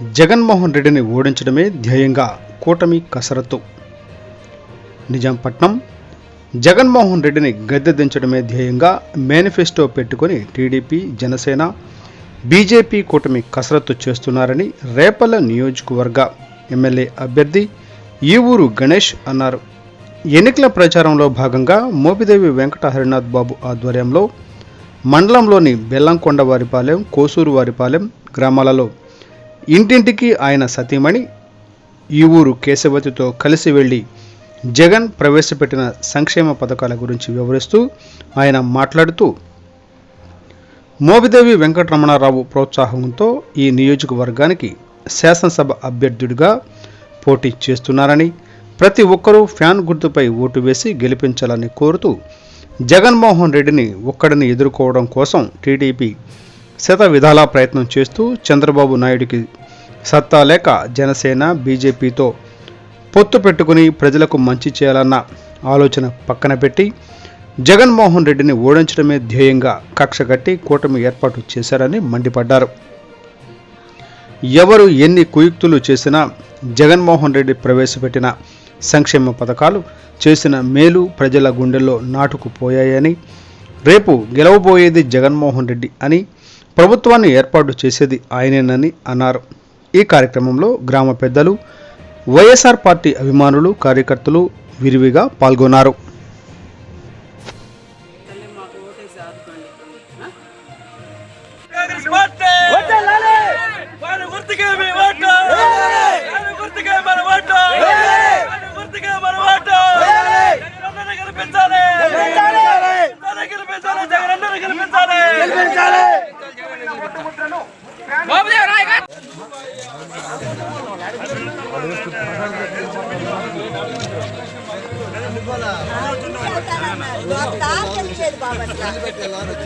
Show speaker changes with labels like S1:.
S1: జగన్మోహన్ రెడ్డిని ఓడించడమే ధ్యేయంగా కూటమి కసరత్తు. నిజాంపట్నం జగన్మోహన్ రెడ్డిని గద్దె దించడమే ధ్యేయంగా మేనిఫెస్టో పెట్టుకొని టీడీపీ జనసేన బీజేపీ కూటమి కసరత్తు చేస్తున్నారని రేపల్ల నియోజకవర్గ ఎమ్మెల్యే అభ్యర్థి ఈ ఊరు గణేష్ అన్నారు. ఎన్నికల ప్రచారంలో భాగంగా మోపిదేవి వెంకట హరినాథ్ బాబు ఆధ్వర్యంలో మండలంలోని బెల్లంకొండ వారిపాలెం కోసూరు వారిపాలెం గ్రామాలలో ఇంటింటికి ఆయన సతీమణి ఈ ఊరు కేశవతితో కలిసి వెళ్ళి జగన్ ప్రవేశపెట్టిన సంక్షేమ పథకాల గురించి వివరిస్తూ ఆయన మాట్లాడుతూ మోపిదేవి వెంకటరమణారావు ప్రోత్సాహంతో ఈ నియోజకవర్గానికి శాసనసభ అభ్యర్థుడిగా పోటీ చేస్తున్నారని ప్రతి ఒక్కరూ ఫ్యాన్ గుర్తుపై ఓటు వేసి గెలిపించాలని కోరుతూ జగన్మోహన్ రెడ్డిని ఒక్కడిని ఎదుర్కోవడం కోసం టీడీపీ శత విధాలా ప్రయత్నం చేస్తూ చంద్రబాబు నాయుడికి సత్తా లేక జనసేన బీజేపీతో పొత్తు పెట్టుకుని ప్రజలకు మంచి చేయాలన్న ఆలోచన పక్కన పెట్టి జగన్మోహన్ రెడ్డిని ఓడించడమే ధ్యేయంగా కక్షగట్టి కూటమి ఏర్పాటు చేశారని మండిపడ్డారు. ఎవరు ఎన్ని కుయుక్తులు చేసినా జగన్మోహన్ రెడ్డి ప్రవేశపెట్టిన సంక్షేమ పథకాలు చేసిన మేలు ప్రజల గుండెల్లో నాటుకుపోయాయని రేపు గెలవబోయేది జగన్మోహన్ రెడ్డి అని ప్రభుత్వాన్ని ఏర్పాటు చేసేది ఆయనేనని అన్నారు. ఈ కార్యక్రమంలో గ్రామ పెద్దలు వైఎస్ఆర్ పార్టీ అభిమానులు కార్యకర్తలు విరివిగా పాల్గొన్నారు.
S2: తల్లి
S3: తెలిసేది బాబట్ల